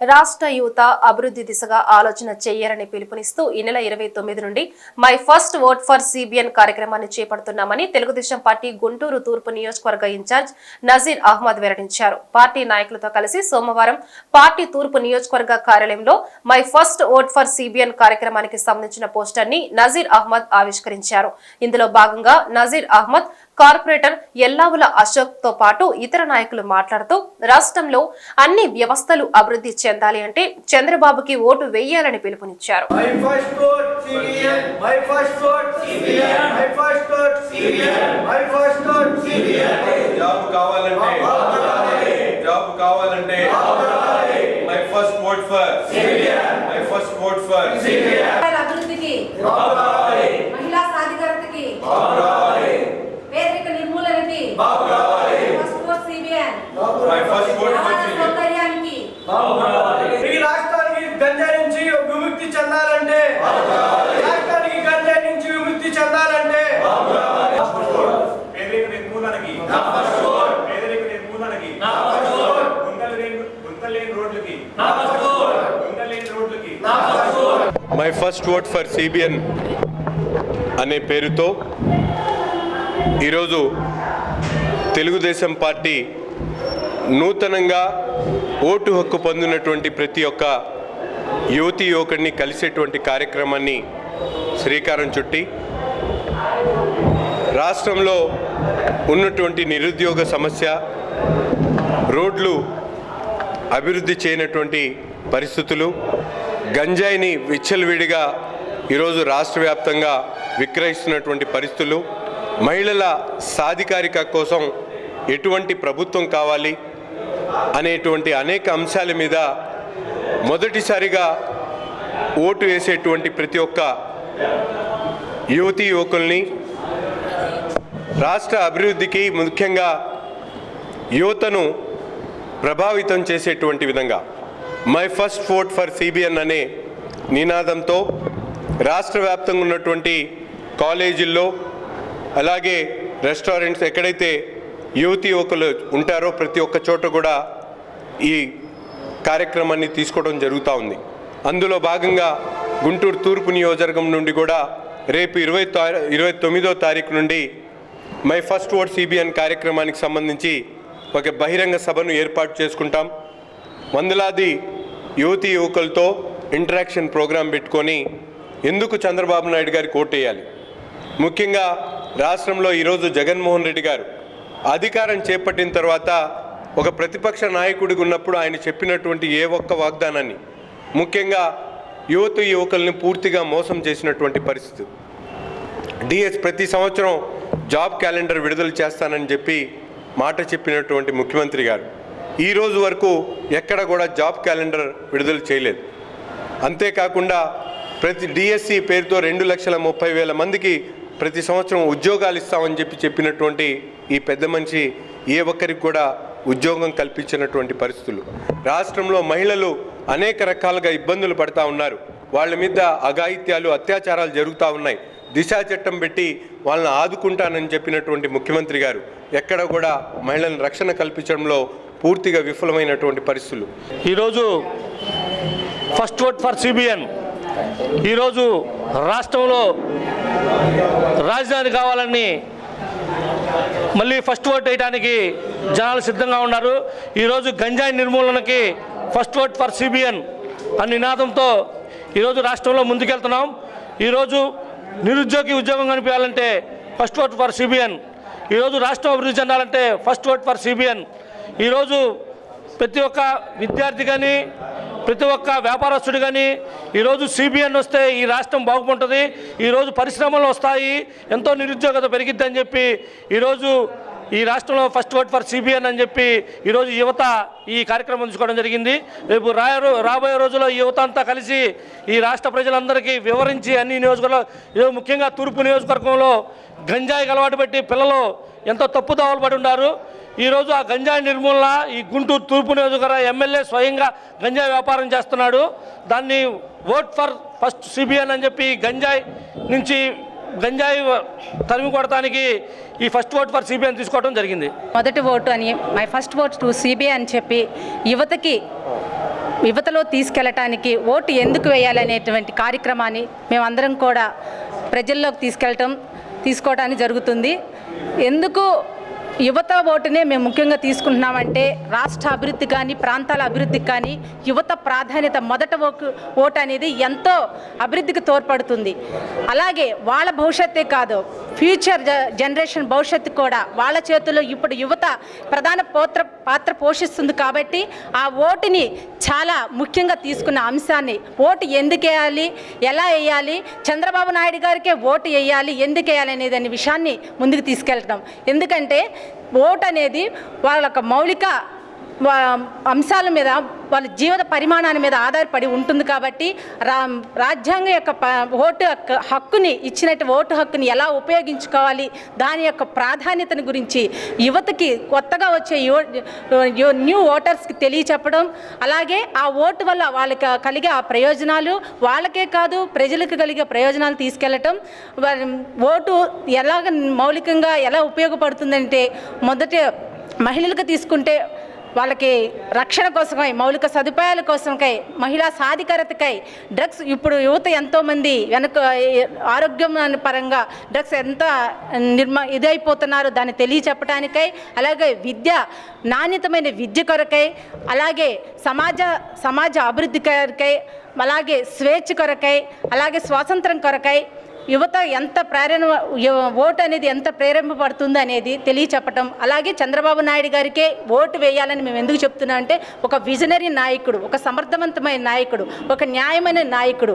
రాష్ట్ర యువత అభివృద్ధి దిశగా ఆలోచన చేయాలని పిలుపునిస్తూ ఈ నెల ఇరవై తొమ్మిది నుండి my first vote for CBN కార్యక్రమాన్ని చేపడుతున్నామని తెలుగుదేశం పార్టీ గుంటూరు తూర్పు నియోజకవర్గ ఇన్ఛార్జ్ నజీర్ అహ్మద్ వెల్లడించారు. పార్టీ నాయకులతో కలిసి సోమవారం పార్టీ తూర్పు నియోజకవర్గ కార్యాలయంలో my first vote for CBN కార్యక్రమానికి సంబంధించిన పోస్టర్ని నజీర్ అహ్మద్ ఆవిష్కరించారు. ఇందులో భాగంగా నజీర్ అహ్మద్ కార్పొరేటర్ ఎల్లావుల అశోక్తో పాటు ఇతర నాయకులు మాట్లాడుతూ రాష్ట్రంలో అన్ని వ్యవస్థలు అభివృద్ధి చెందాలి అంటే చంద్రబాబుకి ఓటు వేయాలని పిలుపునిచ్చారు. My first vote CBN. My first vote CBN. My first vote CBN. My first vote CBN. Job కావాలంటే జాబ్ కావాలంటే my first vote for my first vote for మహిళల అభివృద్ధికి మహిళా సాధికారతకి పేదరిక నిర్మూలనకి first for CBN my first vote రవాణా for సౌకర్యానికి ఈ రాష్ట్రానికి గంజాయి నుంచి విముక్తి చెందాలంటే ఈ రాష్ట్రానికి గంజాయి నుంచి విముక్తి చెందాలంటే పేదరిక నిర్మూలనకి పేదరిక నిర్మూలనకి గుంతలు లేని గుంతలు లేని రోడ్లకి గుంతలు లేని రోడ్లకి my first vote for CBN అనే పేరుతో ఈరోజు తెలుగుదేశం పార్టీ నూతనంగా ఓటు హక్కు పొందినటువంటి ప్రతి ఒక్క యువతి యువకుడిని కలిసేటువంటి కార్యక్రమాన్ని శ్రీకారం చుట్టి రాష్ట్రంలో ఉన్నటువంటి నిరుద్యోగ సమస్య రోడ్లు అభివృద్ధి చేయనటువంటి పరిస్థితులు గంజాయిని విచ్చలవిడిగా ఈరోజు రాష్ట్ర వ్యాప్తంగా విక్రయిస్తున్నటువంటి పరిస్థితులు. మహిళల సాధికారిక కోసం ఎటువంటి ప్రభుత్వం కావాలి అనేటువంటి అనేక అంశాల మీద మొదటిసారిగా ఓటు వేసేటువంటి ప్రతి ఒక్క యువతీ యువకుల్ని రాష్ట్ర అభివృద్ధికి ముఖ్యంగా యువతను ప్రభావితం చేసేటువంటి విధంగా మై ఫస్ట్ ఫోర్ట్ ఫర్ సిబిఎన్ అనే నినాదంతో రాష్ట్ర వ్యాప్తంగా ఉన్నటువంటి కాలేజీల్లో అలాగే రెస్టారెంట్స్ ఎక్కడైతే యువతి యువకులు ఉంటారో ప్రతి ఒక్క చోట కూడా ఈ కార్యక్రమాన్ని తీసుకోవడం జరుగుతూ ఉంది. అందులో భాగంగా గుంటూరు తూర్పు నియోజకవర్గం నుండి కూడా రేపు ఇరవై తా- ఇరవై తొమ్మిదో తారీఖు నుండి మై ఫస్ట్ ఓట్ సిబిఎన్ కార్యక్రమానికి సంబంధించి ఒక బహిరంగ సభను ఏర్పాటు చేసుకుంటాం. వందలాది యువతి యువకులతో ఇంటరాక్షన్ ప్రోగ్రాం పెట్టుకొని ఎందుకు చంద్రబాబు నాయుడు గారికి ఓటేయాలి ముఖ్యంగా రాష్ట్రంలో ఈరోజు జగన్మోహన్ రెడ్డి గారు అధికారం చేపట్టిన తర్వాత ఒక ప్రతిపక్ష నాయకుడిగా ఉన్నప్పుడు ఆయన చెప్పినటువంటి ఏ ఒక్క వాగ్దానాన్ని ముఖ్యంగా యువత యువకుల్ని పూర్తిగా మోసం చేసినటువంటి పరిస్థితి. డిఎస్ ప్రతి సంవత్సరం జాబ్ క్యాలెండర్ విడుదల చేస్తానని చెప్పి మాట చెప్పినటువంటి ముఖ్యమంత్రి గారు. ఈ రోజు వరకు ఎక్కడ కూడా జాబ్ క్యాలెండర్ విడుదల చేయలేదు. అంతేకాకుండా ప్రతి డిఎస్సి పేరుతో రెండు లక్షల ముప్పై వేల మందికి ప్రతి సంవత్సరం ఉద్యోగాలు ఇస్తామని చెప్పి చెప్పినటువంటి ఈ పెద్ద మనిషి ఏ ఒక్కరికి కూడా ఉద్యోగం కల్పించినటువంటి పరిస్థితులు. రాష్ట్రంలో మహిళలు అనేక రకాలుగా ఇబ్బందులు పడతా ఉన్నారు. వాళ్ళ మీద అఘాయిత్యాలు అత్యాచారాలు జరుగుతూ ఉన్నాయి. దిశా చట్టం పెట్టి వాళ్ళని ఆదుకుంటానని చెప్పినటువంటి ముఖ్యమంత్రి గారు ఎక్కడ కూడా మహిళలను రక్షణ కల్పించడంలో పూర్తిగా విఫలమైనటువంటి పరిస్థితులు. ఈరోజు ఫస్ట్ ఓట్ ఫర్ సిబిఎన్. ఈరోజు రాష్ట్రంలో రాజధాని కావాలని మళ్ళీ ఫస్ట్ ఓట్ వేయడానికి జనాలు సిద్ధంగా ఉన్నారు. ఈరోజు గంజాయి నిర్మూలనకి ఫస్ట్ ఓట్ ఫర్ సిబిఎన్ అనే నినాదంతో ఈరోజు రాష్ట్రంలో ముందుకెళ్తున్నాం. ఈరోజు నిరుద్యోగి ఉద్యోగం కనిపించాలంటే ఫస్ట్ ఓట్ ఫర్ సిబిఎన్. ఈరోజు రాష్ట్రం అభివృద్ధి చెందాలంటే ఫస్ట్ ఓట్ ఫర్ సిబిఎన్. ఈరోజు ప్రతి ఒక్క విద్యార్థి కానీ ప్రతి ఒక్క వ్యాపారస్తుడు కానీ ఈరోజు సిబిఎన్ వస్తే ఈ రాష్ట్రం బాగుంటుంది ఈరోజు పరిశ్రమలు వస్తాయి ఎంతో నిరుద్యోగత పెరిగిద్దని చెప్పి ఈరోజు ఈ రాష్ట్రంలో ఫస్ట్ ఓట్ ఫర్ సిబిఎన్ అని చెప్పి ఈరోజు యువత ఈ కార్యక్రమం తీసుకోవడం జరిగింది. రేపు రాయ రాబోయే రోజుల్లో యువత అంతా కలిసి ఈ రాష్ట్ర ప్రజలందరికీ వివరించి అన్ని నియోజకవర్గాలు ముఖ్యంగా తూర్పు నియోజకవర్గంలో గంజాయికి అలవాటు పెట్టి పిల్లలు ఎంతో తప్పుదోవలు పడి ఉన్నారు. ఈరోజు ఆ గంజాయి నిర్మూలన ఈ గుంటూరు తూర్పు నియోజకవర్గ ఎమ్మెల్యే స్వయంగా గంజాయి వ్యాపారం చేస్తున్నాడు. దాన్ని ఓట్ ఫర్ ఫస్ట్ సిబిఎన్ అని చెప్పి గంజాయి నుంచి గంజాయి తరిమి కొడటానికి ఈ ఫస్ట్ ఓట్ ఫర్ సిబిఎన్ తీసుకోవడం జరిగింది. మొదటి ఓటు అని my first vote to CBI అని చెప్పి యువతకి యువతలో తీసుకెళ్ళటానికి ఓటు ఎందుకు వేయాలనేటువంటి కార్యక్రమాన్ని మేమందరం కూడా ప్రజల్లోకి తీసుకెళ్ళటం తీసుకోవడానికి జరుగుతుంది. ఎందుకు యువత ఓటునే మేము ముఖ్యంగా తీసుకుంటున్నామంటే రాష్ట్ర అభివృద్ధి కానీ ప్రాంతాల అభివృద్ధికి కానీ యువత ప్రాధాన్యత మొదట ఓటు అనేది ఎంతో అభివృద్ధికి తోడ్పడుతుంది. అలాగే వాళ్ళ భవిష్యత్తే కాదు ఫ్యూచర్ జ- జనరేషన్ భవిష్యత్తు కూడా వాళ్ళ చేతుల్లో ఇప్పుడు యువత ప్రధాన పాత్ర పాత్ర పోషిస్తుంది కాబట్టి ఆ ఓటుని చాలా ముఖ్యంగా తీసుకున్న అంశాన్ని ఓటు ఎందుకు వేయాలి ఎలా వేయాలి చంద్రబాబు నాయుడు గారికే ఓటు వేయాలి ఎందుకు వేయాలి అనేది అనే విషయాన్ని ముందుకు తీసుకెళ్ళడం ఎందుకంటే ఓటు అనేది వాళ్ళ యొక్క మౌలిక అంశాల మీద వాళ్ళ జీవిత పరిమాణాల మీద ఆధారపడి ఉంటుంది కాబట్టి రా రాజ్యాంగం యొక్క ఓటు హక్కు హక్కుని ఇచ్చినట్టు ఓటు హక్కుని ఎలా ఉపయోగించుకోవాలి? దాని యొక్క ప్రాధాన్యతను గురించి యువతకి కొత్తగా వచ్చే యువ న్యూ ఓటర్స్కి తెలియచెప్పడం అలాగే ఆ ఓటు వల్ల వాళ్ళకి కలిగే ఆ ప్రయోజనాలు వాళ్ళకే కాదు ప్రజలకు కలిగే ప్రయోజనాలు తీసుకెళ్ళటం వారి ఓటు ఎలాగ మౌలికంగా ఎలా ఉపయోగపడుతుందంటే మొదట మహిళలకు తీసుకుంటే వాళ్ళకి రక్షణ కోసమై మౌలిక సదుపాయాల కోసమకై మహిళా సాధికారతకై డ్రగ్స్ ఇప్పుడు యువత ఎంతోమంది వెనక ఆరోగ్యం పరంగా డ్రగ్స్ ఎంత నిర్మ ఇదైపోతున్నారో దాన్ని తెలియచెప్పడానికై అలాగే విద్య నాణ్యతమైన విద్య కొరకై అలాగే సమాజ సమాజ అభివృద్ధి కొరకై అలాగే స్వేచ్ఛ కొరకై అలాగే స్వాతంత్రం కొరకై యువత ఎంత ప్రేరణ ఓటు అనేది ఎంత ప్రేరేపడుతుంది అనేది తెలియచెప్పటం. అలాగే చంద్రబాబు నాయుడు గారికే ఓటు వేయాలని మేము ఎందుకు చెప్తున్నా అంటే ఒక విజనరీ నాయకుడు ఒక సమర్థవంతమైన నాయకుడు ఒక న్యాయమైన నాయకుడు